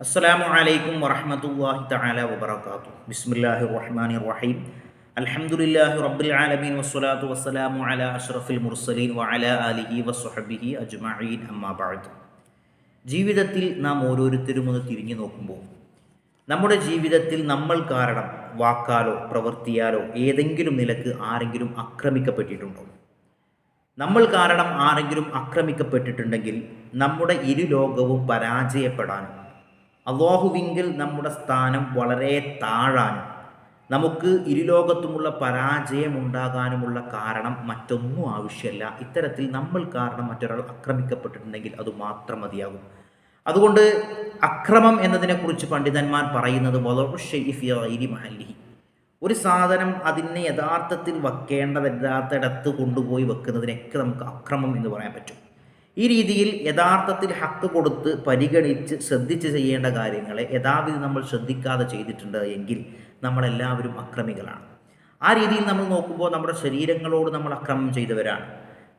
അസ്സലാമു അലൈക്കും വറഹ്മത്തുള്ളാഹി തആല വബറകാതു ബിസ്മില്ലാഹി റഹ്മാനി റഹീം അൽഹംദുലില്ലാഹി റബ്ബിൽ ആലമീൻ വസ്സലാത്തു വസ്സലാമു അലാ അഷ്റഫിൽ മുർസലീൻ വഅലാ ആലിഹി വസ്വഹബിഹി അജ്മഈൻ. അമ്മാ ബഅദ്. ജീവിതത്തിൽ നാം ഓരോരുത്തരും ഒന്ന് തിരിഞ്ഞു നോക്കുമ്പോൾ നമ്മുടെ ജീവിതത്തിൽ നമ്മൾ കാരണം വാക്കാലോ പ്രവൃത്തിയാലോ ഏതെങ്കിലും നിലയ്ക്ക് ആരെങ്കിലും ആക്രമിക്കപ്പെട്ടിട്ടുണ്ടോ? നമ്മൾ കാരണം ആരെങ്കിലും ആക്രമിക്കപ്പെട്ടിട്ടുണ്ടെങ്കിൽ നമ്മുടെ ഇരു ലോകവും പരാജയപ്പെടാനും അള്ളാഹുവിങ്കിൽ നമ്മുടെ സ്ഥാനം വളരെ താഴാനും നമുക്ക് ഇരുലോകത്തുമുള്ള പരാജയമുണ്ടാകാനുമുള്ള കാരണം മറ്റൊന്നും ആവശ്യമല്ല ഇത്തരത്തിൽ നമ്മൾ കാരണം മറ്റൊരാൾ ആക്രമിക്കപ്പെട്ടിട്ടുണ്ടെങ്കിൽ അത് മാത്രം മതിയാകും. അതുകൊണ്ട് അക്രമം എന്നതിനെക്കുറിച്ച് പണ്ഡിതന്മാർ പറയുന്നത് മഹല്ലി ഒരു സാധനം അതിനെ യഥാർത്ഥത്തിൽ വെക്കേണ്ടതല്ലാത്തടത്ത് കൊണ്ടുപോയി വെക്കുന്നതിനൊക്കെ നമുക്ക് അക്രമം എന്ന് പറയാൻ പറ്റും. ഈ രീതിയിൽ യഥാർത്ഥത്തിൽ ഹക്ക് കൊടുത്ത് പരിഗണിച്ച് ശ്രദ്ധിച്ച് ചെയ്യേണ്ട കാര്യങ്ങളെ യഥാവിധി നമ്മൾ ശ്രദ്ധിക്കാതെ ചെയ്തിട്ടുണ്ട് എങ്കിൽ നമ്മളെല്ലാവരും അക്രമികളാണ്. ആ രീതിയിൽ നമ്മൾ നോക്കുമ്പോൾ നമ്മുടെ ശരീരങ്ങളോട് നമ്മൾ അക്രമം ചെയ്തവരാണ്.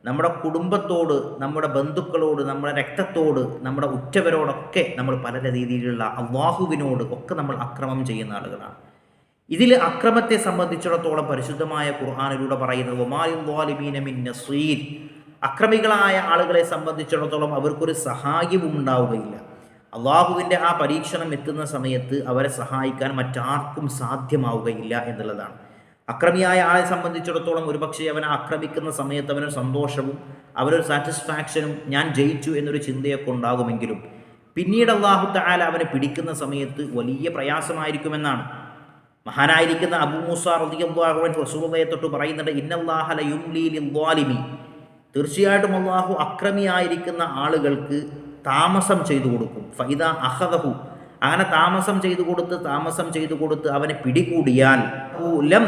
നമ്മുടെ കുടുംബത്തോട് നമ്മുടെ ബന്ധുക്കളോട് നമ്മുടെ രക്തത്തോട് നമ്മുടെ ഉറ്റവരോടൊക്കെ നമ്മൾ പല രീതിയിലുള്ള അള്ളാഹുവിനോട് ഒക്കെ നമ്മൾ അക്രമം ചെയ്യുന്ന ആളുകളാണ്. ഇതിൽ അക്രമത്തെ സംബന്ധിച്ചിടത്തോളം പരിശുദ്ധമായ ഖുർആാനിലൂടെ പറയുന്നത് ഒമാലിൻ നസീർ. അക്രമികളായ ആളുകളെ സംബന്ധിച്ചിടത്തോളം അവർക്കൊരു സഹായവും ഉണ്ടാവുകയില്ല. അള്ളാഹുവിന്റെ ആ പരീക്ഷണം എത്തുന്ന സമയത്ത് അവരെ സഹായിക്കാൻ മറ്റാർക്കും സാധ്യമാവുകയില്ല എന്നുള്ളതാണ്. അക്രമിയായ ആളെ സംബന്ധിച്ചിടത്തോളം ഒരുപക്ഷെ അവനെ ആക്രമിക്കുന്ന സമയത്ത് അവനൊരു സന്തോഷവും അവനൊരു സാറ്റിസ്ഫാക്ഷനും ഞാൻ ജയിച്ചു എന്നൊരു ചിന്തയൊക്കെ ഉണ്ടാകുമെങ്കിലും പിന്നീട് അള്ളാഹു താല അവനെ പിടിക്കുന്ന സമയത്ത് വലിയ പ്രയാസമായിരിക്കുമെന്നാണ്. മഹാനായിരിക്കുന്ന അബു മൂസ റസൂലയെ തൊട്ട് പറയുന്നുണ്ട് ഇന്നല്ലാഹല തീർച്ചയായിട്ടും അള്ളാഹു അക്രമിയായിരിക്കുന്ന ആളുകൾക്ക് താമസം ചെയ്തു കൊടുക്കും. ഫൈദ അഹദഹു അങ്ങനെ താമസം ചെയ്തു കൊടുത്ത് താമസം ചെയ്തു കൊടുത്ത് അവനെ പിടികൂടിയാൽ ലം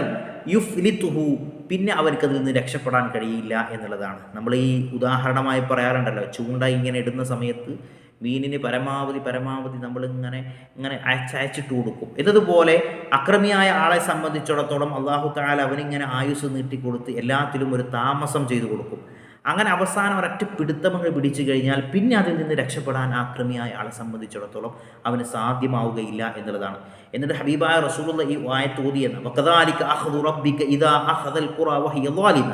യുഫ്ലിത്തുഹു. പിന്നെ അവർക്ക് അതിൽ നിന്ന് രക്ഷപ്പെടാൻ കഴിയില്ല എന്നുള്ളതാണ്. നമ്മൾ ഈ ഉദാഹരണമായി പറയാറുണ്ടല്ലോ ചൂണ്ട ഇങ്ങനെ ഇടുന്ന സമയത്ത് മീനിന് പരമാവധി പരമാവധി നമ്മൾ ഇങ്ങനെ ഇങ്ങനെ അയച്ചയച്ചിട്ട് കൊടുക്കും. എന്നതുപോലെ അക്രമിയായ ആളെ സംബന്ധിച്ചിടത്തോളം അള്ളാഹു താല അവനിങ്ങനെ ആയുസ് നീട്ടിക്കൊടുത്ത് എല്ലാത്തിലും ഒരു താമസം ചെയ്തു കൊടുക്കും. അങ്ങനെ അവസാനം ഒരൊറ്റ പിടുത്തമങ്ങൾ പിടിച്ചു കഴിഞ്ഞാൽ പിന്നെ അതിൽ നിന്ന് രക്ഷപ്പെടാൻ ആക്രമിയായ ആളെ സംബന്ധിച്ചിടത്തോളം അവന് സാധ്യമാവുകയില്ല എന്നുള്ളതാണ്. എന്നിട്ട് ഹബീബായ റസൂലുള്ള ഈ വായ ഓതിയെന്ന് വക്കദാലിക അഖദു റബ്ബിക ഇദാ അഖദൽ ഖുറ വഹിയ ളാലിമ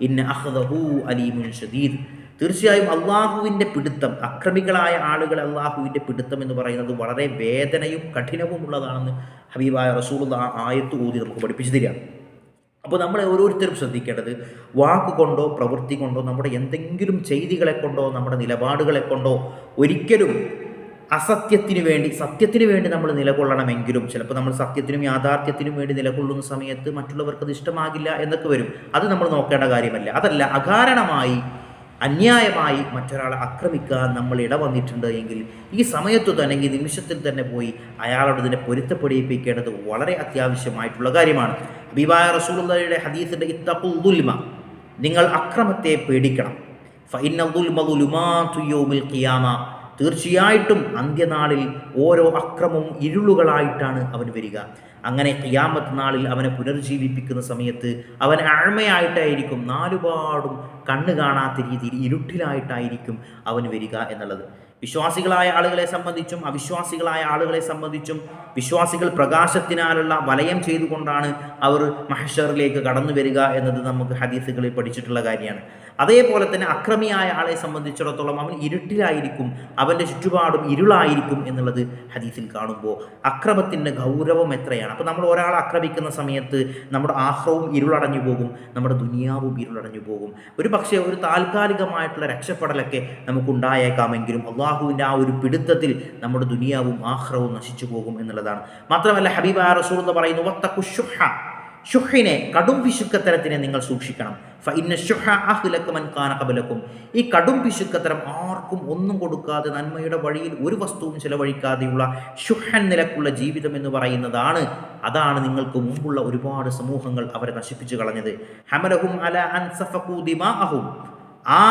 ഇന്ന അഖദഹു അലീമുൻ ഷദീദ്. തീർച്ചയായും അള്ളാഹുവിന്റെ പിടുത്തം അക്രമികളായ ആളുകൾ അള്ളാഹുവിന്റെ പിടുത്തം എന്ന് പറയുന്നത് വളരെ വേദനയും കഠിനവും ഉള്ളതാണെന്ന് ഹബീബായ റസൂൾ ആ ആയത്ത് ഊതി നമുക്ക് പഠിപ്പിച്ചു തരികയാണ്. അപ്പോൾ നമ്മൾ ഓരോരുത്തരും ശ്രദ്ധിക്കേണ്ടത് വാക്കുകൊണ്ടോ പ്രവൃത്തി കൊണ്ടോ നമ്മുടെ എന്തെങ്കിലും ചെയ്തികളെ കൊണ്ടോ നമ്മുടെ നിലപാടുകളെ കൊണ്ടോ ഒരിക്കലും അസത്യത്തിന് വേണ്ടി സത്യത്തിന് വേണ്ടി നമ്മൾ നിലകൊള്ളണമെങ്കിലും ചിലപ്പോൾ നമ്മൾ സത്യത്തിനും യാഥാർത്ഥ്യത്തിനും വേണ്ടി നിലകൊള്ളുന്ന സമയത്ത് മറ്റുള്ളവർക്ക് അത് ഇഷ്ടമാകില്ല എന്നൊക്കെ വരും. അത് നമ്മൾ നോക്കേണ്ട കാര്യമല്ല. അതല്ല അകാരണമായി അന്യായമായി മറ്റൊരാളെ ആക്രമിക്കാൻ നമ്മൾ ഇടവന്നിട്ടുണ്ട് എങ്കിൽ ഈ സമയത്തു തന്നെ ഈ നിമിഷത്തിൽ തന്നെ പോയി അയാളോട് ഇതിനെ പൊരുത്തപ്പെടിയിപ്പിക്കേണ്ടത് വളരെ അത്യാവശ്യമായിട്ടുള്ള കാര്യമാണ്. ഹബീബായ റസൂലുള്ളയുടെ ഹദീസിന്റെ ഇത്തഖുൽമ നിങ്ങൾ അക്രമത്തെ പേടിക്കണം. ഫൈനൽ ഖിയാമ തീർച്ചയായിട്ടും അന്ത്യനാളിൽ ഓരോ അക്രമവും ഇരുളുകളായിട്ടാണ് അവൻ വരിക. അങ്ങനെ ഖിയാമത്ത് നാളിൽ അവനെ പുനർജീവിപ്പിക്കുന്ന സമയത്ത് അവൻ അഴമയായിട്ടായിരിക്കും നാലുപാടും കണ്ണ് കാണാത്ത രീതിയിൽ ഇരുട്ടിലായിട്ടായിരിക്കും അവൻ വരിക എന്നുള്ളത്. വിശ്വാസികളായ ആളുകളെ സംബന്ധിച്ചും അവിശ്വാസികളായ ആളുകളെ സംബന്ധിച്ചും വിശ്വാസികൾ പ്രകാശത്തിനാലുള്ള വലയം ചെയ്തുകൊണ്ടാണ് അവർ മഹഷറിലേക്ക് കടന്നു വരിക എന്നത് നമുക്ക് ഹദീസുകളിൽ പഠിച്ചിട്ടുള്ള കാര്യമാണ്. അതേപോലെ തന്നെ അക്രമിയായ ആളെ സംബന്ധിച്ചിടത്തോളം അവൻ ഇരുട്ടിലായിരിക്കും അവന്റെ ചുറ്റുപാടും ഇരുളായിരിക്കും എന്നുള്ളത് ഹദീസിൽ കാണുമ്പോൾ. അക്രമത്തിന്റെ ഗൗരവം എത്രയാണ്? അപ്പോൾ നമ്മൾ ഒരാളെ ആക്രമിക്കുന്ന സമയത്ത് നമ്മുടെ ആഹ്റവും ഇരുളടഞ്ഞു പോകും നമ്മുടെ ദുനിയാവും ഇരുളടഞ്ഞു പോകും. ഒരു പക്ഷേ ഒരു താൽക്കാലികമായിട്ടുള്ള രക്ഷപ്പെടലൊക്കെ നമുക്കുണ്ടായേക്കാമെങ്കിലും അള്ളാഹുവിന്റെ ആ ഒരു പിടുത്തത്തിൽ നമ്മുടെ ദുനിയാവും ആഹ്റവും നശിച്ചു പോകും എന്നുള്ളതാണ്. മാത്രമല്ല ഹബീബ റസൂൾ എന്ന് പറയുന്നു വത്തക്കു ഷുഹ ഷുഹിനെ കടും പിശുക്കത്തരത്തിനെ നിങ്ങൾ സൂക്ഷിക്കണം. ഫൈന ഷുഹ അഹ്ലക്കുമൻ കാന കബലക്കും ഈ കടും പിശുക്കത്തരം ആർക്കും ഒന്നും കൊടുക്കാതെ നന്മയുടെ വഴിയിൽ ഒരു വസ്തുവും ചിലവഴിക്കാതെയുള്ള ഷുഹൻ നിലക്കുള്ള ജീവിതം എന്ന് പറയുന്നതാണ് അതാണ് നിങ്ങൾക്ക് മുമ്പുള്ള ഒരുപാട് സമൂഹങ്ങൾ അവരെ നശിപ്പിച്ചു കളഞ്ഞത്. ഹമലഹും അല അൻസഫഖു ദിമാഅഹും. ആ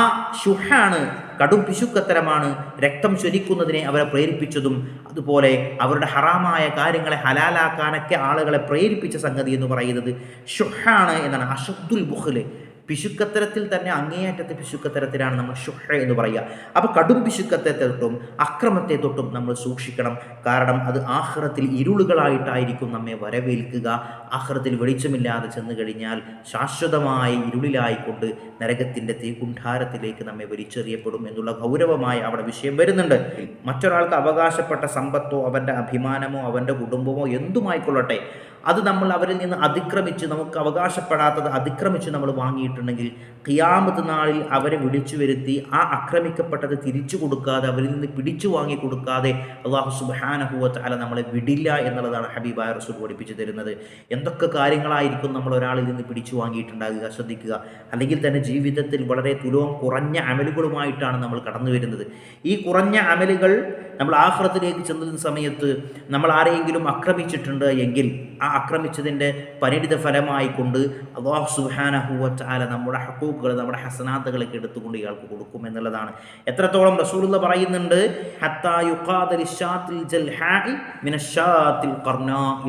ശുഹാണ് കടും പിശുക്കത്തരമാണ് രക്തം ചൊലിക്കുന്നതിനെ അവരെ പ്രേരിപ്പിച്ചതും അതുപോലെ അവരുടെ ഹറാമായ കാര്യങ്ങളെ ഹലാലാക്കാനൊക്കെ ആളുകളെ പ്രേരിപ്പിച്ച സംഗതി എന്ന് പറയുന്നത് ഷുഹാണ് എന്നാണ് അഷബ്ദുൽ ബുഹ്ല് പിശുക്കത്തരത്തിൽ തന്നെ അങ്ങേയറ്റത്തെ പിശുക്കത്തരത്തിലാണ് നമ്മൾ ഷുഹ എന്ന് പറയുക. അപ്പോൾ കടും പിശുക്കത്തെ തൊട്ടും അക്രമത്തെ തൊട്ടും നമ്മൾ സൂക്ഷിക്കണം. കാരണം അത് ആഹ്റത്തിൽ ഇരുളുകളായിട്ടായിരിക്കും നമ്മെ വരവേൽക്കുക. ആഹ്റത്തിൽ വെളിച്ചമില്ലാതെ ചെന്ന് കഴിഞ്ഞാൽ ശാശ്വതമായ ഇരുളിലായിക്കൊണ്ട് നരകത്തിന്റെ തീകുണ്ഠാരത്തിലേക്ക് നമ്മെ വലിച്ചെറിയപ്പെടും എന്നുള്ള ഗൗരവമായ അവിടെ വിഷയം വരുന്നുണ്ട്. മറ്റൊരാൾക്ക് അവകാശപ്പെട്ട സമ്പത്തോ അവന്റെ അഭിമാനമോ അവന്റെ കുടുംബമോ എന്തുമായിക്കൊള്ളട്ടെ അത് നമ്മൾ അവരിൽ നിന്ന് അതിക്രമിച്ച് നമുക്ക് അവകാശപ്പെടാത്തത് അതിക്രമിച്ച് നമ്മൾ വാങ്ങിയിട്ടുണ്ടെങ്കിൽ ഖിയാമത്ത് നാളിൽ അവരെ വിളിച്ചു വരുത്തി ആ ആക്രമിക്കപ്പെട്ടത് തിരിച്ചു കൊടുക്കാതെ അവരിൽ നിന്ന് പിടിച്ചു വാങ്ങി കൊടുക്കാതെ അള്ളാഹു സുബാനഹുവത്ത് അല നമ്മളെ വിടില്ല എന്നുള്ളതാണ് ഹബീബായ റസൂൽ പഠിപ്പിച്ചു തരുന്നത്. എന്തൊക്കെ കാര്യങ്ങളായിരിക്കും നമ്മൾ ഒരാളിൽ നിന്ന് പിടിച്ചു വാങ്ങിയിട്ടുണ്ടാകുക? ശ്രദ്ധിക്കുക. അല്ലെങ്കിൽ തന്നെ ജീവിതത്തിൽ വളരെ തുലവും കുറഞ്ഞ അമലുകളുമായിട്ടാണ് നമ്മൾ കടന്നു വരുന്നത് ഈ കുറഞ്ഞ അമലുകൾ നമ്മൾ ആഹ്റത്തിലേക്ക് ചെന്നതിന് സമയത്ത് നമ്മൾ ആരെയെങ്കിലും ആക്രമിച്ചിട്ടുണ്ട് എങ്കിൽ ആ ആക്രമിച്ചതിന്റെ പരിണിത ഫലമായിക്കൊണ്ട് അള്ളാഹു സുഹാനഹുവച്ചാല നമ്മുടെ ഹക്കൂക്കുകൾ നമ്മുടെ ഹസനാത്തുകളൊക്കെ എടുത്തുകൊണ്ട് ഇയാൾക്ക് കൊടുക്കും എന്നുള്ളതാണ്. എത്രത്തോളം റസൂലുള്ള പറയുന്നുണ്ട്?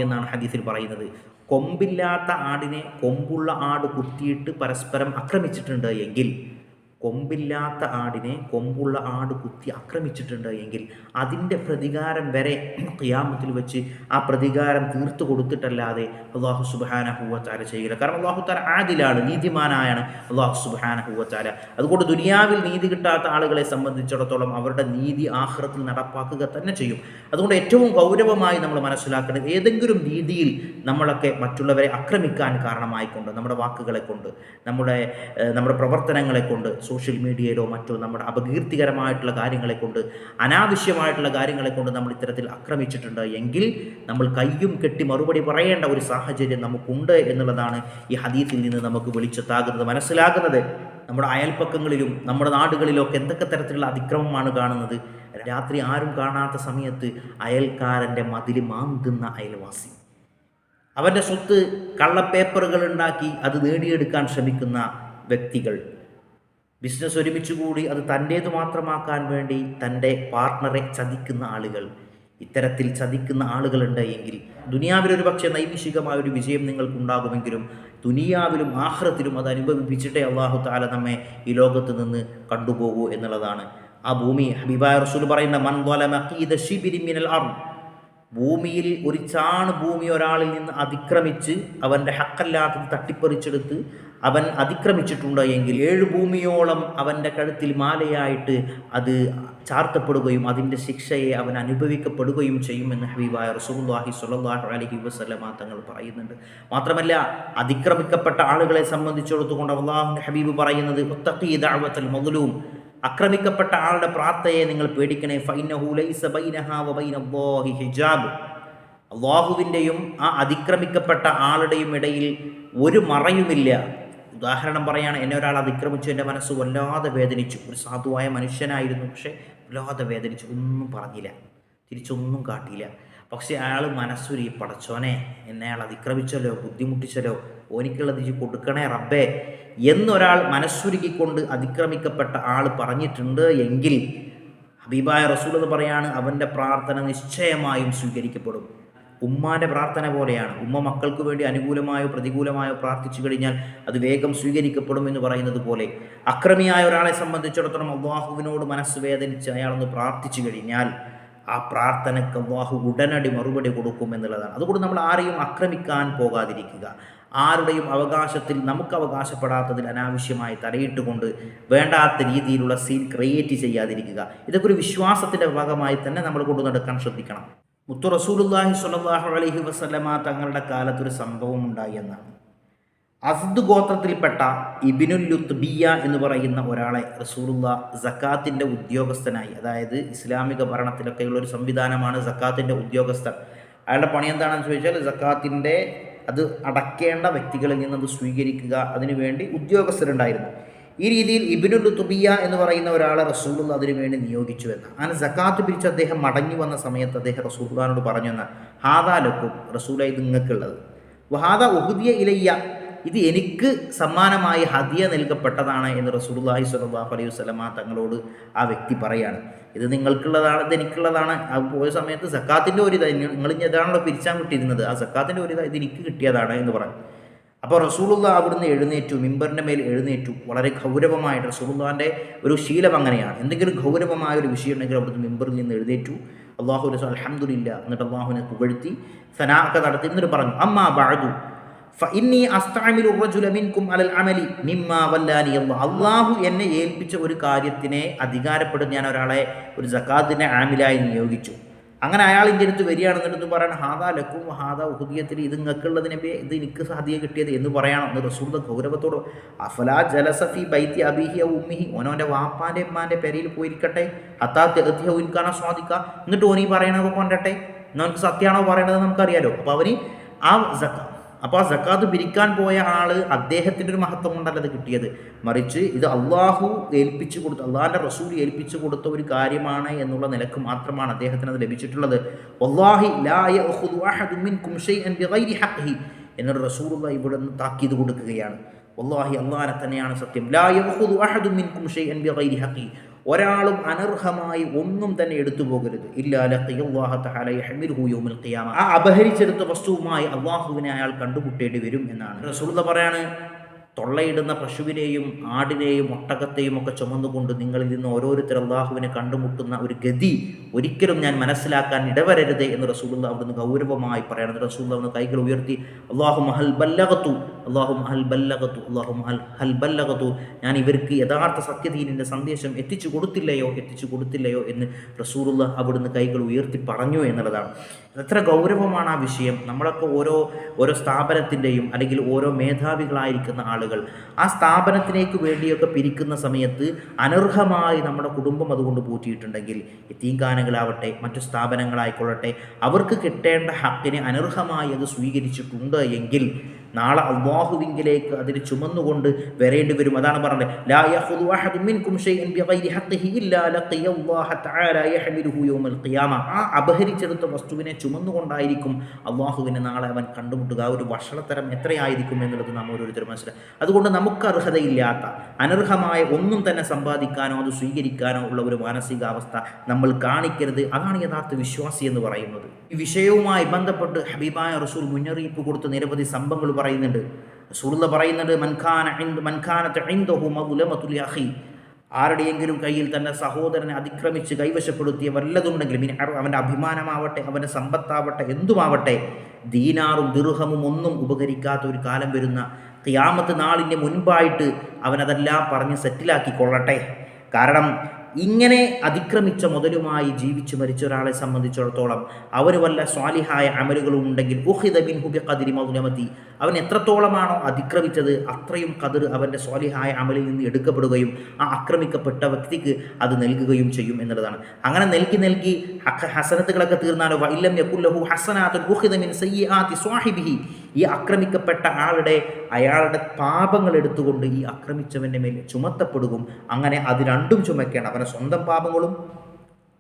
എന്നാണ് ഹദീസിൽ പറയുന്നത്. കൊമ്പില്ലാത്ത ആടിനെ കൊമ്പുള്ള ആട് കുത്തിയിട്ട് പരസ്പരം ആക്രമിച്ചിട്ടുണ്ട് എങ്കിൽ കൊമ്പില്ലാത്ത ആടിനെ കൊമ്പുള്ള ആട് കുത്തി ആക്രമിച്ചിട്ടുണ്ട് എങ്കിൽ അതിന്റെ പ്രതികാരം വരെ ഖിയാമത്തിൽ വെച്ച് ആ പ്രതികാരം തീർത്തു കൊടുത്തിട്ടല്ലാതെ അള്ളാഹു സുബാന ഹൂവത്താല ചെയ്യില്ല. കാരണം അള്ളാഹു താല ആദിലാണ് നീതിമാനായാണ് അള്ളാഹു സുബാന ഹൂവത്താല അതുകൊണ്ട് ദുനിയാവിൽ നീതി കിട്ടാത്ത ആളുകളെ സംബന്ധിച്ചിടത്തോളം അവരുടെ നീതി ആഹ്റത്തിൽ നടപ്പാക്കുക തന്നെ ചെയ്യും. അതുകൊണ്ട് ഏറ്റവും ഗൗരവമായി നമ്മൾ മനസ്സിലാക്കേണ്ടത് ഏതെങ്കിലും രീതിയിൽ നമ്മളൊക്കെ മറ്റുള്ളവരെ ആക്രമിക്കാൻ കാരണമായിക്കൊണ്ട് നമ്മുടെ വാക്കുകളെ കൊണ്ട് നമ്മുടെ നമ്മുടെ പ്രവർത്തനങ്ങളെ കൊണ്ട് സോഷ്യൽ മീഡിയയിലോ മറ്റോ നമ്മുടെ അപകീർത്തികരമായിട്ടുള്ള കാര്യങ്ങളെ കൊണ്ട് അനാവശ്യമായിട്ടുള്ള കാര്യങ്ങളെ കൊണ്ട് നമ്മൾ ഇത്തരത്തിൽ ആക്രമിച്ചിട്ടുണ്ട്. എങ്കിൽ നമ്മൾ കയ്യും കെട്ടി മറുപടി പറയേണ്ട ഒരു സാഹചര്യം നമുക്കുണ്ട് എന്നുള്ളതാണ് ഈ ഹദീസിൽ നിന്ന് നമുക്ക് വെളിച്ചത്താകുന്നത് മനസ്സിലാകുന്നത്. നമ്മുടെ അയൽപ്പക്കങ്ങളിലും നമ്മുടെ നാടുകളിലൊക്കെ എന്തൊക്കെ തരത്തിലുള്ള അതിക്രമമാണ് കാണുന്നത്. രാത്രി ആരും കാണാത്ത സമയത്ത് അയൽക്കാരന്റെ മതിൽ മാന്തുന്ന അയൽവാസി. അവന്റെ സ്വത്ത് കള്ളപ്പേപ്പറുകൾ ഉണ്ടാക്കി അത് നേടിയെടുക്കാൻ ശ്രമിക്കുന്ന വ്യക്തികൾ. ബിസിനസ് ഒരുമിച്ച് കൂടി അത് തന്റേത് മാത്രമാക്കാൻ വേണ്ടി തന്റെ പാർട്ട്ണറെ ചതിക്കുന്ന ആളുകൾ. ഇത്തരത്തിൽ ചതിക്കുന്ന ആളുകളുണ്ട് എങ്കിൽ ദുനിയാവിലൊരു പക്ഷേ നൈമിഷികമായ ഒരു വിജയം നിങ്ങൾക്കുണ്ടാകുമെങ്കിലും ദുനിയാവിലും ആഹ്റത്തിലും അത് അനുഭവിപ്പിച്ചിട്ടേ അള്ളാഹു താല നമ്മെ ഈ ലോകത്ത് നിന്ന് കണ്ടുപോകൂ എന്നുള്ളതാണ്. ആ ഭൂമി ഹബിബായ റസൂൽ പറയുന്ന മൻവലമീദിമിനൽ അർ ഭൂമിയിൽ ഒരു ചാണ് ഭൂമി ഒരാളിൽ നിന്ന് അതിക്രമിച്ച് അവന്റെ ഹക്കല്ലാത്തത് തട്ടിപ്പറിച്ചെടുത്ത് അവൻ അതിക്രമിച്ചിട്ടുണ്ട് എങ്കിൽ ഏഴ് ഭൂമിയോളം അവന്റെ കഴുത്തിൽ മാലയായിട്ട് അത് ചാർത്തപ്പെടുകയും അതിന്റെ ശിക്ഷയെ അവൻ അനുഭവിക്കപ്പെടുകയും ചെയ്യുമെന്ന് ഹബീബായ റസൂലുള്ളാഹി സ്വല്ലല്ലാഹു അലഹി വസല്ലമ തങ്ങൾ പറയുന്നുണ്ട്. മാത്രമല്ല അതിക്രമിക്കപ്പെട്ട ആളുകളെ സംബന്ധിച്ചിടത്തുകൊണ്ട് അള്ളാഹുന്റെ ഹബീബ് പറയുന്നത് "ഉത്തഖീ മുതലും അക്രമിക്കപ്പെട്ട ആളുടെ പ്രാർത്ഥനയെ നിങ്ങൾ പേടിക്കണേ. ഹിജാബ്. അള്ളാഹുവിന്റെയും ആ അതിക്രമിക്കപ്പെട്ട ആളുടെയും ഇടയിൽ ഒരു മറയുമില്ല. ഉദാഹരണം പറയാണ് എന്നെ ഒരാൾ അതിക്രമിച്ചു എന്റെ മനസ്സ് വല്ലാതെ വേദനിച്ചു. ഒരു സാധുവായ മനുഷ്യനായിരുന്നു പക്ഷേ വല്ലാതെ വേദനിച്ചു. ഒന്നും പറഞ്ഞില്ല. തിരിച്ചൊന്നും കാട്ടിയില്ല. പക്ഷേ അയാൾ മനസ്സുരി പടച്ചോനെ എന്നെ അയാൾ അതിക്രമിച്ചല്ലോ ബുദ്ധിമുട്ടിച്ചല്ലോ ഓനിക്കുള്ളത് ഇജ്ജ് കൊടുക്കണേ റബ്ബേ എന്നൊരാൾ മനസ്സുരുക്കിക്കൊണ്ട് അതിക്രമിക്കപ്പെട്ട ആൾ പറഞ്ഞിട്ടുണ്ട് എങ്കിൽ ഹബീബായ റസൂൽ എന്ന് പറയാണ് അവന്റെ പ്രാർത്ഥന നിശ്ചയമായും സ്വീകരിക്കപ്പെടും. ഉമ്മാന്റെ പ്രാർത്ഥന പോലെയാണ്. ഉമ്മ മക്കൾക്ക് വേണ്ടി അനുകൂലമായോ പ്രതികൂലമായോ പ്രാർത്ഥിച്ചു കഴിഞ്ഞാൽ അത് വേഗം സ്വീകരിക്കപ്പെടും എന്ന് പറയുന്നത് പോലെ അക്രമിയായ ഒരാളെ സംബന്ധിച്ചിടത്തോളം അള്ളാഹുവിനോട് മനസ്സ് വേദനിച്ച് അയാളൊന്ന് പ്രാർത്ഥിച്ചു കഴിഞ്ഞാൽ ആ പ്രാർത്ഥനയ്ക്ക് അള്ളാഹു ഉടനടി മറുപടി കൊടുക്കും എന്നുള്ളതാണ്. അതുകൊണ്ട് നമ്മൾ ആരെയും ആക്രമിക്കാൻ പോകാതിരിക്കുക. ആരുടെയും അവകാശത്തിൽ നമുക്ക് അവകാശപ്പെടാത്തതിൽ അനാവശ്യമായി തലയിട്ടുകൊണ്ട് വേണ്ടാത്ത രീതിയിലുള്ള സീൻ ക്രിയേറ്റ് ചെയ്യാതിരിക്കുക. ഇതൊക്കെ ഒരു വിശ്വാസത്തിന്റെ ഭാഗമായി തന്നെ നമ്മൾ കൊണ്ടു നടക്കാൻ ശ്രദ്ധിക്കണം. മുത്തു റസൂലുല്ലാഹി സ്വല്ലല്ലാഹു അലഹി വസ്ലമ തങ്ങളുടെ കാലത്തൊരു സംഭവം ഉണ്ടായി എന്നാണ്. അസ്ദ് ഗോത്രത്തിൽപ്പെട്ട ഇബിനുൽ ലുത്ബിയ എന്ന് പറയുന്ന ഒരാളെ റസൂലുള്ള സക്കാത്തിന്റെ ഉദ്യോഗസ്ഥനായി അതായത് ഇസ്ലാമിക ഭരണത്തിലൊക്കെയുള്ള ഒരു സംവിധാനമാണ് സക്കാത്തിന്റെ ഉദ്യോഗസ്ഥർ അയാളുടെ പണി എന്താണെന്ന് ചോദിച്ചാൽ സക്കാത്തിന്റെ അത് അടക്കേണ്ട വ്യക്തികളിൽ നിന്ന് അത് സ്വീകരിക്കുക അതിനുവേണ്ടി ഉദ്യോഗസ്ഥരുണ്ടായിരുന്നു. ഈ രീതിയിൽ ഇബിനുൽ തുബിയ എന്ന് പറയുന്ന ഒരാളെ റസൂലുള്ള അതിനു വേണ്ടി നിയോഗിച്ചു എന്ന്. അങ്ങനെ സക്കാത്ത് പിരിച്ച് അദ്ദേഹം മടങ്ങി വന്ന സമയത്ത് അദ്ദേഹം റസൂൽഖാനോട് പറഞ്ഞു എന്ന്. റസൂല ഇത് നിങ്ങൾക്കുള്ളത്. വഹാദ ഉഹുദിയ ഇലയ്യ ഇത് എനിക്ക് സമ്മാനമായി ഹദിയ നൽകപ്പെട്ടതാണ് എന്ന് റസൂലുള്ളാഹി സ്വല്ലല്ലാഹു അലൈഹി വസല്ലമ തങ്ങളോട് ആ വ്യക്തി പറയാണ്. ഇത് നിങ്ങൾക്കുള്ളതാണ് ഇത് എനിക്കുള്ളതാണ്. ആ പോയ സമയത്ത് സക്കാത്തിന്റെ ഒരു ഇതാണ് നിങ്ങൾ ഇതാണല്ലോ പിരിച്ചാൻ കിട്ടിയിരുന്നത്? ആ സക്കാത്തിന്റെ ഒരു ഇതാ ഇത് എനിക്ക് കിട്ടിയതാണ് എന്ന് പറഞ്ഞു. അപ്പോൾ റസൂലുള്ള അവിടുന്ന് എഴുന്നേറ്റു മിമ്പറിന്റെ മേൽ എഴുന്നേറ്റു. വളരെ ഗൗരവമായിട്ട് റസൂലുള്ളാന്റെ ഒരു ശീലം അങ്ങനെയാണ്. എന്തെങ്കിലും ഗൗരവമായ ഒരു വിഷയം ഉണ്ടെങ്കിൽ അവിടുന്ന് മിമ്പറിൽ നിന്ന് എഴുന്നേറ്റു. അള്ളാഹു റസൂൽ അലഹമുല്ല എന്നിട്ട് അള്ളാഹുവിനെ പുകഴ്ത്തി സനാക്ക നടത്തി. എന്നിട്ട് പറഞ്ഞു അമ്മാ ബാഴു അലൽ അള്ളാഹു എന്നെ ഏൽപ്പിച്ച ഒരു കാര്യത്തിനെ അധികാരപ്പെടുന്ന ഞാൻ ഒരാളെ ഒരു ജക്കാത്തിനെ ആമിലായി നിയോഗിച്ചു. അങ്ങനെ അയാൾ എന്റെ അടുത്ത് വരികയാണെന്നിടത്ത് പറയണം ഹാദാ ലക്കും ഹാദാ ഉഹുദിയത്തിൽ ഇത് നിങ്ങൾക്കുള്ളതിനെ ഇത് എനിക്ക് സാധ്യ കിട്ടിയത് എന്ന് പറയണം. എന്ന് റസൂദ ഗൗരവത്തോട് അഫലാ ജലസഫി ബൈത്തി അബിഹി ഉമ്മിഹി. ഓനോന്റെ വാപ്പാന്റെ ഉമ്മാന്റെ പെരയിൽ പോയിരിക്കട്ടെ. ഹത്താ തെഹ്യ ഉൻകാന സ്വാദിക്കുക എന്നിട്ട് ഓനീ പറയണതൊക്കെ കൊണ്ടട്ടെ. നമുക്ക് സത്യമാണോ പറയണത് നമുക്കറിയാലോ. അപ്പോൾ അവന് ആ സക്ക അപ്പോൾ ആ സക്കാത്ത് പിരിക്കാൻ പോയ ആൾ അദ്ദേഹത്തിന്റെ ഒരു മഹത്വം കൊണ്ടല്ല അത് കിട്ടിയത്. മറിച്ച് ഇത് അള്ളാഹു ഏൽപ്പിച്ചു കൊടുത്ത അള്ളാഹിന്റെ റസൂൽ ഏൽപ്പിച്ചു കൊടുത്ത ഒരു കാര്യമാണ് എന്നുള്ള നിലയ്ക്ക് മാത്രമാണ് അദ്ദേഹത്തിന് അത് ലഭിച്ചിട്ടുള്ളത്. എന്നൊരു റസൂലുള്ള ഇവിടെ നിന്ന് താക്കീത് കൊടുക്കുകയാണ്. വല്ലാഹി അള്ളാഹിനെ തന്നെയാണ് സത്യം. ലാ യഹുദു അഹദും മിൻകും ഷൈഅൻ ബിഗൈരി ഹഖ്ഹി. ഒരാളും അനർഹമായി ഒന്നും തന്നെ എടുത്തു പോകരുത്. ഇല്ലാലും ആ അപഹരിച്ചെടുത്ത വസ്തുവുമായി അള്ളാഹുവിനെ അയാൾ കണ്ടുമുട്ടേണ്ടി വരും എന്നാണ്. റസൂല പറയാണ് തൊള്ളയിടുന്ന പശുവിനെയും ആടിനെയും ഒട്ടകത്തെയും ഒക്കെ ചുമന്നുകൊണ്ട് നിങ്ങളിൽ നിന്ന് ഓരോരുത്തർ അള്ളാഹുവിനെ കണ്ടുമുട്ടുന്ന ഒരു ഗതി ഒരിക്കലും ഞാൻ മനസ്സിലാക്കാൻ ഇടവരരുത് എന്ന് റസൂലുള്ള അവിടുന്ന് ഗൗരവമായി പറയണത് റസൂൽ അവിടുന്ന് കൈകൾ ഉയർത്തി അള്ളാഹു മഹൽ ബല്ലകത്തു അള്ളാഹു മഹൽ ബല്ലകത്തു അള്ളാഹു മഹൽ ഹൽ ബല്ലകത്തു ഞാൻ ഇവർക്ക് യഥാർത്ഥ സത്യദീനിന്റെ സന്ദേശം എത്തിച്ചു കൊടുത്തില്ലയോ എത്തിച്ചു കൊടുത്തില്ലയോ എന്ന് റസൂലുള്ള അവിടുന്ന് കൈകൾ ഉയർത്തി പറഞ്ഞു എന്നുള്ളതാണ്. എത്ര ഗൗരവമാണ് ആ വിഷയം. നമ്മളൊക്കെ ഓരോ ഓരോ സ്ഥാപനത്തിന്റെയും അല്ലെങ്കിൽ ഓരോ മേധാവികളായിരിക്കുന്ന ആളുകൾ ആ സ്ഥാപനത്തിലേക്ക് വേണ്ടിയൊക്കെ പിരിക്കുന്ന സമയത്ത് അനർഹമായി നമ്മുടെ കുടുംബം അതുകൊണ്ട് പൂറ്റിയിട്ടുണ്ടെങ്കിൽ എത്തീങ്കാനകളാവട്ടെ മറ്റു സ്ഥാപനങ്ങളായിക്കൊള്ളട്ടെ അവർക്ക് കിട്ടേണ്ട ഹക്കിനെ അനർഹമായി അത് സ്വീകരിച്ചിട്ടുണ്ട് എങ്കിൽ നാളെ അള്ളാഹുവിങ്കിലേക്ക് അതിന് ചുമന്നുകൊണ്ട് വരേണ്ടി വരും. അതാണ് പറഞ്ഞത്. ആ അപഹരിച്ചെടുത്ത വസ്തുവിനെ ചുമന്നുകൊണ്ടായിരിക്കും അള്ളാഹുവിനെ നാളെ അവൻ കണ്ടുമുട്ടുക. ഒരു വഷളത്തരം എത്രയായിരിക്കും എന്നുള്ളത് നാം ഓരോരുത്തരും മനസ്സിലാക്കും അതുകൊണ്ട് നമുക്ക് അർഹതയില്ലാത്ത അനർഹമായ ഒന്നും തന്നെ സമ്പാദിക്കാനോ അത് സ്വീകരിക്കാനോ ഉള്ള ഒരു മാനസികാവസ്ഥ നമ്മൾ കാണിക്കരുത്. അതാണ് യഥാർത്ഥ വിശ്വാസി എന്ന് പറയുന്നത്. ഈ വിഷയവുമായി ബന്ധപ്പെട്ട് ഹബീബായ റസൂൽ മുന്നറിയിപ്പ് കൊടുത്ത നിരവധി സംഭവങ്ങൾ പറയുന്നുണ്ട്. റസൂലുള്ള പറയുന്നുണ്ട് മൻഖാന മൻഖാനത്ത് ഐന്ദഹു മദുലമതുൽ അഖി. ആരുടെയെങ്കിലും കയ്യിൽ തന്നെ സഹോദരനെ അതിക്രമിച്ച് കൈവശപ്പെടുത്തിയ വല്ലതുണ്ടെങ്കിലും ഇനി അവന്റെ അഭിമാനമാവട്ടെ അവന്റെ സമ്പത്താവട്ടെ എന്തുമാവട്ടെ ദീനാറും ദുർഹമും ഒന്നും ഉപകരിക്കാത്ത ഒരു കാലം വരുന്ന ക്യാമത്ത് നാളിന്റെ മുൻപായിട്ട് അവനതെല്ലാം പറഞ്ഞ് സെറ്റിലാക്കി കൊള്ളട്ടെ കാരണം ഇങ്ങനെ അതിക്രമിച്ച മുതലുമായി ജീവിച്ചു മരിച്ച ഒരാളെ സംബന്ധിച്ചിടത്തോളം അവർ വല്ല സ്വാലിഹായ അമലുകളും ഉണ്ടെങ്കിൽ ഉഹിദ ബിൻ ഹുബി കതിരി മൗനമതി. അവൻ എത്രത്തോളമാണോ അതിക്രമിച്ചത് അത്രയും കതിർ അവന്റെ സ്വാലിഹായ അമലിൽ നിന്ന് എടുക്കപ്പെടുകയും ആ ആക്രമിക്കപ്പെട്ട വ്യക്തിക്ക് അത് നൽകുകയും ചെയ്യും എന്നുള്ളതാണ്. അങ്ങനെ നൽകി നൽകി ഹസനത്തുകളൊക്കെ തീർന്നാലോ? ഇല്ലം യക്കുല്ലഹു ഹസനാത്തുൻ സയ്യിആതി സ്വാഹിബിഹി. ഈ ആക്രമിക്കപ്പെട്ട ആളുടെ അയാളുടെ പാപങ്ങൾ എടുത്തുകൊണ്ട് ഈ ആക്രമിച്ചവന്റെ മേൽ ചുമത്തപ്പെടുകയും അങ്ങനെ അത് രണ്ടും ചുമക്കേണ്ട. അവന്റെ സ്വന്തം പാപങ്ങളും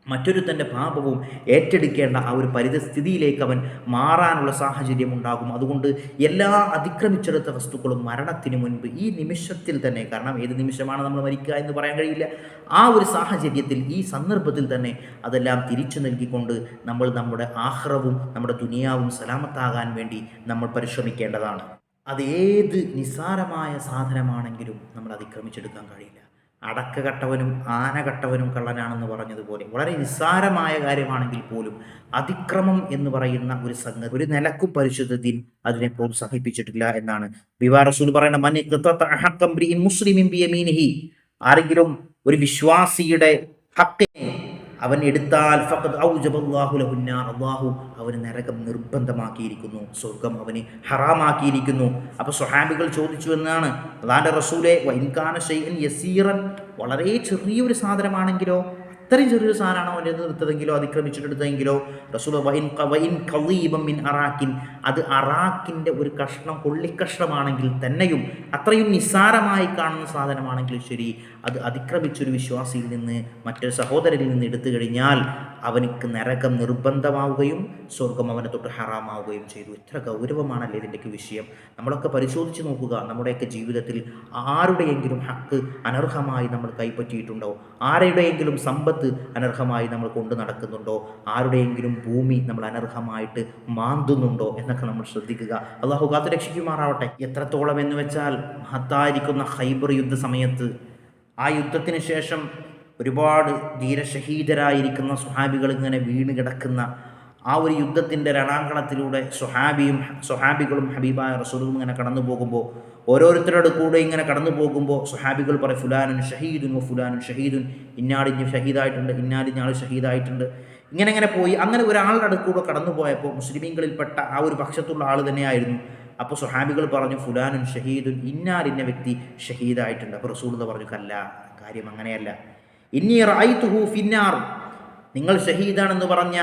മറ്റൊരു തന്റെ പാപവും ഏറ്റെടുക്കേണ്ട ആ ഒരു പരിതസ്ഥിതിയിലേക്ക് അവൻ മാറാനുള്ള സാഹചര്യം ഉണ്ടാകും. അതുകൊണ്ട് എല്ലാ അതിക്രമിച്ചെടുത്ത വസ്തുക്കളും മരണത്തിന് മുൻപ് ഈ നിമിഷത്തിൽ തന്നെ കാരണം ഏത് നിമിഷമാണ് നമ്മൾ മരിക്കുക എന്ന് പറയാൻ കഴിയില്ല ആ ഒരു സാഹചര്യത്തിൽ ഈ സന്ദർഭത്തിൽ തന്നെ അതെല്ലാം തിരിച്ചു നൽകിക്കൊണ്ട് നമ്മൾ നമ്മുടെ ആഹ്റവും നമ്മുടെ ദുനിയാവും സലാമത്താകാൻ വേണ്ടി നമ്മൾ പരിശ്രമിക്കേണ്ടതാണ്. അത് ഏത് നിസ്സാരമായ സാധനമാണെങ്കിലും നമ്മൾ അതിക്രമിച്ചെടുക്കാൻ കഴിയില്ല. അടക്ക കട്ടവനും ആന കട്ടവനും കള്ളനാണെന്ന് പറഞ്ഞതുപോലെ വളരെ നിസ്സാരമായ കാര്യമാണെങ്കിൽ പോലും അതിക്രമം എന്ന് പറയുന്ന ഒരു സംഗതി ഒരു നിലക്കും പരിശുദ്ധ ദീൻ അതിനെ പ്രോത്സാഹിപ്പിച്ചിട്ടില്ല എന്നാണ്. റസൂൽ പറയുന്ന മനി മുസ്ലിമിൻ ആരെങ്കിലും ഒരു വിശ്വാസിയുടെ ഹക്കിനെ അവൻ എടുത്താൽ ഫഖദ് ഔജബല്ലാഹു ലഹുന്നാർ അള്ളാഹു അവന് നരകം നിർബന്ധമാക്കിയിരിക്കുന്നു. സ്വർഗം അവന് ഹറാമാക്കിയിരിക്കുന്നു. അപ്പോൾ സ്വഹാബികൾ ചോദിച്ചു എന്നാണ്. അതാന്റെ റസൂലെ വൈൻകാന ഷൈഇൻ യസീറൻ. വളരെ ചെറിയൊരു സാധനമാണെങ്കിലോ അത്രയും ചെറിയൊരു സാധനമാണോ അവന്റെ എടുത്തതെങ്കിലോ? അതിക്രമിച്ചിട്ടെടുത്തെങ്കിലോ റസൂൽ ഖവ വൈൻ ഖലീബം മിൻ അറാക്കിൻ അത് അറാക്കിന്റെ ഒരു കഷ്ണം കൊള്ളിക്കഷ്ണമാണെങ്കിൽ തന്നെയും അത്രയും നിസ്സാരമായി കാണുന്ന സാധനമാണെങ്കിൽ ശരി അത് അതിക്രമിച്ചൊരു വിശ്വാസിയിൽ നിന്ന് മറ്റൊരു സഹോദരനിൽ നിന്ന് എടുത്തു കഴിഞ്ഞാൽ അവനിക്ക് നരകം നിർബന്ധമാവുകയും സ്വർഗം അവനെ തൊട്ട് ഹറാമാവുകയും ചെയ്തു. എത്ര ഗൗരവമാണല്ലേ ഇതിന്റെയൊക്കെ വിഷയം? നമ്മളൊക്കെ പരിശോധിച്ച് നോക്കുക. നമ്മുടെയൊക്കെ ജീവിതത്തിൽ ആരുടെയെങ്കിലും ഹക്ക് അനർഹമായി നമ്മൾ കൈപ്പറ്റിയിട്ടുണ്ടോ? ആരുടെയെങ്കിലും സമ്പത്ത് അനർഹമായി നമ്മൾ കൊണ്ടു നടക്കുന്നുണ്ടോ? ആരുടെയെങ്കിലും ഭൂമി നമ്മൾ അനർഹമായിട്ട് മാന്തുന്നുണ്ടോ? എന്നൊക്കെ നമ്മൾ ശ്രദ്ധിക്കുക. അള്ളാഹു കാത്തു രക്ഷിക്കുമാറാവട്ടെ എത്രത്തോളം എന്ന് വെച്ചാൽ മഹത്തായിരിക്കുന്ന ഹൈബർ യുദ്ധ സമയത്ത് ആ യുദ്ധത്തിന് ശേഷം ഒരുപാട് ധീരശഹീദരായിരിക്കുന്ന സുഹാബികൾ ഇങ്ങനെ വീണ് കിടക്കുന്ന ആ ഒരു യുദ്ധത്തിന്റെ രണാങ്കണത്തിലൂടെ സുഹാബിയും സുഹാബികളും ഹബീബായ റസൂലും ഇങ്ങനെ കടന്നു പോകുമ്പോൾ ഓരോരുത്തരുടെ കൂടെ ഇങ്ങനെ കടന്നു പോകുമ്പോൾ സുഹാബികൾ പറയും ഫുലാനുൻ ഷഹീദുൻ വ ഫുലാനുൻ ഷഹീദുൻ. ഇന്നാടിഞ്ഞ് ഷഹീദായിട്ടുണ്ട് ഇന്നാടിഞ്ഞാൾ ഷഹീദായിട്ടുണ്ട്. ഇങ്ങനെ ഇങ്ങനെ പോയി. അങ്ങനെ ഒരാളുടെ അടുക്കൂടെ കടന്നു പോയപ്പോൾ മുസ്ലിമീങ്ങളിൽപ്പെട്ട ആ ഒരു പക്ഷത്തുള്ള ആൾ തന്നെയായിരുന്നു അപ്പോൾ സുഹാബികൾ പറഞ്ഞു ഫുലാനുൻ ഷഹീദുൻ ഇന്നാലിന്ന വ്യക്തി ഷഹീദായിട്ടുണ്ട്. അപ്പോൾ എന്ന് പറഞ്ഞു കല്ല കാര്യം അങ്ങനെയല്ല. ഇന്നി റായിത്തുഹു ഫിന്നാർ. നിങ്ങൾ ഷഹീദാണെന്ന് പറഞ്ഞ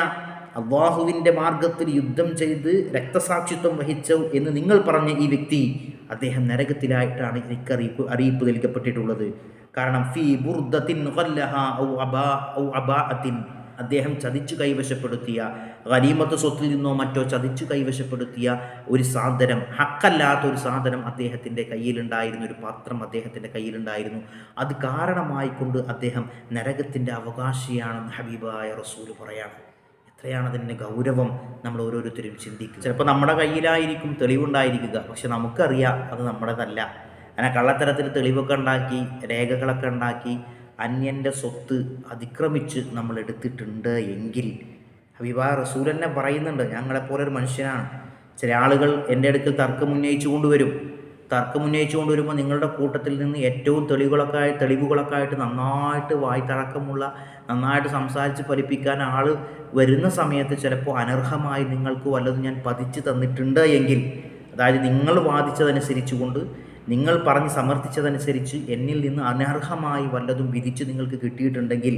അള്ളാഹുവിന്റെ മാർഗത്തിൽ യുദ്ധം ചെയ്ത് രക്തസാക്ഷിത്വം വഹിച്ച എന്ന് നിങ്ങൾ പറഞ്ഞ ഈ വ്യക്തി അദ്ദേഹം നരകത്തിലായിട്ടാണ് എനിക്ക് അറിയിപ്പ് അറിയിപ്പ് നൽകപ്പെട്ടിട്ടുള്ളത്. കാരണം ഫി ബുർദത്തിൻ ഔ അബാ ഔ അബാഅത്തിൻ. അദ്ദേഹം ചതിച്ചു കൈവശപ്പെടുത്തിയ ഗനീമത്ത് സ്വത്തിൽ നിന്നോ മറ്റോ ചതിച്ചു കൈവശപ്പെടുത്തിയ ഒരു സാധനം ഹക്കല്ലാത്ത ഒരു സാധനം അദ്ദേഹത്തിന്റെ കയ്യിലുണ്ടായിരുന്നു ഒരു പാത്രം അദ്ദേഹത്തിന്റെ കയ്യിലുണ്ടായിരുന്നു. അത് കാരണമായിക്കൊണ്ട് അദ്ദേഹം നരകത്തിന്റെ അവകാശിയാണെന്ന് ഹബീബായ റസൂൽ പറയാണ്. എത്രയാണ് അതിന്റെ ഗൗരവം നമ്മൾ ഓരോരുത്തരും ചിന്തിക്കുക. ചിലപ്പോൾ നമ്മുടെ കയ്യിലായിരിക്കും തെളിവുണ്ടായിരിക്കുക. പക്ഷെ നമുക്കറിയാം അത് നമ്മുടേതല്ല. അങ്ങനെ കള്ളത്തരത്തിൽ തെളിവൊക്കെ ഉണ്ടാക്കി രേഖകളൊക്കെ ഉണ്ടാക്കി അന്യന്റെ സ്വത്ത് അതിക്രമിച്ച് നമ്മൾ എടുത്തിട്ടുണ്ട് എങ്കിൽ. ഹബീബാ റസൂൽ തന്നെ പറയുന്നുണ്ട് ഞങ്ങളെപ്പോലെ ഒരു മനുഷ്യനാണ്. ചില ആളുകൾ എന്റെ അടുക്കൽ തർക്കം ഉന്നയിച്ചു കൊണ്ടുവരും. തർക്കം ഉന്നയിച്ചു കൊണ്ടുവരുമ്പോൾ നിങ്ങളുടെ കൂട്ടത്തിൽ നിന്ന് ഏറ്റവും തെളിവുകളൊക്കെ ആയി തെളിവുകളൊക്കെ ആയിട്ട് നന്നായിട്ട് വായ്ത്തഴക്കമുള്ള നന്നായിട്ട് സംസാരിച്ച് ഫലിപ്പിക്കാൻ ആൾ വരുന്ന സമയത്ത് ചിലപ്പോൾ അനർഹമായി നിങ്ങൾക്ക് വല്ലതും ഞാൻ പതിച്ചു തന്നിട്ടുണ്ട് എങ്കിൽ. അതായത് നിങ്ങൾ വാദിച്ചതനുസരിച്ചുകൊണ്ട് നിങ്ങൾ പറഞ്ഞ് സമർത്ഥിച്ചതനുസരിച്ച് എന്നിൽ നിന്ന് അനർഹമായി വല്ലതും വിധിച്ച് നിങ്ങൾക്ക് കിട്ടിയിട്ടുണ്ടെങ്കിൽ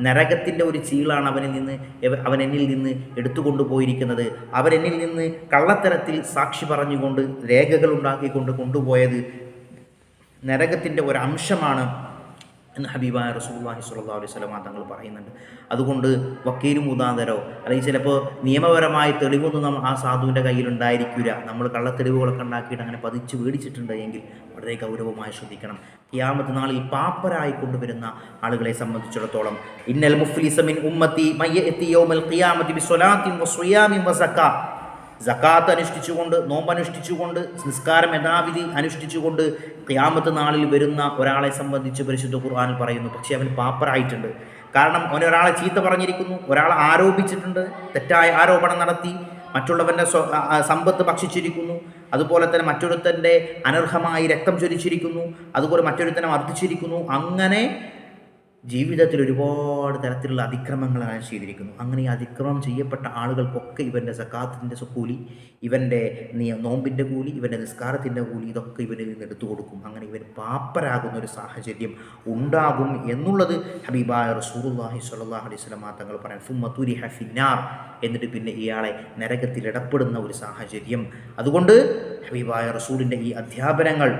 നരകത്തിന്റെ ഒരു ചീളാണ് അവനിൽ നിന്ന് അവൻ എന്നിൽ നിന്ന് എടുത്തുകൊണ്ടുപോയിരിക്കുന്നത്. അവൻ എന്നിൽ നിന്ന് കള്ളത്തരത്തിൽ സാക്ഷി പറഞ്ഞുകൊണ്ട് രേഖകൾ ഉണ്ടാക്കിക്കൊണ്ട് കൊണ്ടുപോയത് നരകത്തിന്റെ ഒരു അംശമാണ്. എന്ന് ഹബീബായ റസൂലുള്ളാഹി സുല്ലാ അലൈഹി വസല്ലം തങ്ങൾ പറയുന്നുണ്ട്. അതുകൊണ്ട് വക്കീലും മുതാന്തരോ അല്ലെങ്കിൽ ചിലപ്പോൾ നിയമപരമായ തെളിവൊന്നും നമ്മൾ ആ സാധുവിന്റെ കയ്യിൽ ഉണ്ടായിരിക്കില്ല നമ്മൾ കള്ളത്തെളിവുകളൊക്കെ ഉണ്ടാക്കിയിട്ട് അങ്ങനെ പതിച്ച് മേടിച്ചിട്ടുണ്ട് എങ്കിൽ വളരെ ഗൗരവമായി ശ്രദ്ധിക്കണം. ക്യാമത്ത് നാളിൽ പാപ്പരായി കൊണ്ടുവരുന്ന ആളുകളെ സംബന്ധിച്ചിടത്തോളം ഇന്നൽ മുഫ്ലിസമിൻ ഉമ്മത്തി മയ്യത്തി യൗമൽ ഖിയാമത്തി ബിസ്വലാത്തിൻ വസ്വിയാമിൻ വസക്ക ജക്കാത്ത് അനുഷ്ഠിച്ചുകൊണ്ട് നോമ്പ് അനുഷ്ഠിച്ചുകൊണ്ട് നിസ്കാരം യഥാവിധി അനുഷ്ഠിച്ചുകൊണ്ട് ക്യാമത്ത് നാളിൽ വരുന്ന ഒരാളെ സംബന്ധിച്ച് പരിശുദ്ധ ഖുർആാനിൽ പറയുന്നു. പക്ഷേ അവൻ പാപ്പറായിട്ടുണ്ട്. കാരണം അവൻ ഒരാളെ ചീത്ത പറഞ്ഞിരിക്കുന്നു ഒരാളെ ആരോപിച്ചിട്ടുണ്ട് തെറ്റായ ആരോപണം നടത്തി മറ്റുള്ളവന്റെ സമ്പത്ത് ഭക്ഷിച്ചിരിക്കുന്നു അതുപോലെ തന്നെ മറ്റൊരുത്തന്റെ അനർഹമായി രക്തം ചൊരിച്ചിരിക്കുന്നു അതുപോലെ മറ്റൊരുത്തനെ മർദ്ദിച്ചിരിക്കുന്നു. അങ്ങനെ ജീവിതത്തിൽ ഒരുപാട് തരത്തിലുള്ള അതിക്രമങ്ങൾ അതിക്രമങ്ങളാണ് ചെയ്തിരിക്കുന്നു. അങ്ങനെ ഈ അതിക്രമം ചെയ്യപ്പെട്ട ആളുകൾക്കൊക്കെ ഇവന്റെ സക്കാത്തിന്റെ കൂലി ഇവന്റെ നോമ്പിന്റെ കൂലി ഇവന്റെ നിസ്കാരത്തിന്റെ കൂലി ഇതൊക്കെ ഇവനിൽ നിന്ന് എടുത്തു കൊടുക്കും. അങ്ങനെ ഇവൻ പാപ്പരാകുന്ന ഒരു സാഹചര്യം ഉണ്ടാകും എന്നുള്ളത് ഹബീബായ റസൂലുള്ളാഹി സ്വല്ലല്ലാഹു അലൈഹി വസല്ലം തങ്ങൾ പറയാൻ ഫുമ്മത്തൂരി ഹഫിന്നാർ എന്നിട്ട് പിന്നെ ഇയാളെ നരകത്തിൽ ഇടപെടുന്ന ഒരു സാഹചര്യം. അതുകൊണ്ട് ഹബീബായ റസൂലിന്റെ ഈ അധ്യാപനങ്ങൾ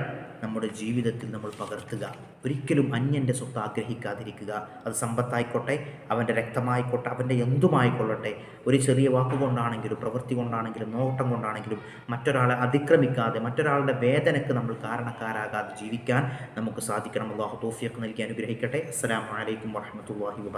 നമ്മുടെ ജീവിതത്തിൽ നമ്മൾ പകർത്തുക. ഒരിക്കലും അന്യന്റെ സ്വത്ത് ആഗ്രഹിക്കാതിരിക്കുക. അത് സമ്പത്തായിക്കോട്ടെ അവന്റെ രക്തമായിക്കോട്ടെ അവന്റെ എന്തുമായിക്കൊള്ളട്ടെ. ഒരു ചെറിയ വാക്കുകൊണ്ടാണെങ്കിലും പ്രവൃത്തി കൊണ്ടാണെങ്കിലും നോട്ടം കൊണ്ടാണെങ്കിലും മറ്റൊരാളെ അതിക്രമിക്കാതെ മറ്റൊരാളുടെ വേദനയ്ക്ക് നമ്മൾ കാരണക്കാരാകാതെ ജീവിക്കാൻ നമുക്ക് സാധിക്കണം. അള്ളാഹു തോഫിയൊക്കെ നൽകി അനുഗ്രഹിക്കട്ടെ. അസ്സാം അലൈക്കും വറഹ്മത്തുള്ളാഹി വബറകാതുഹു.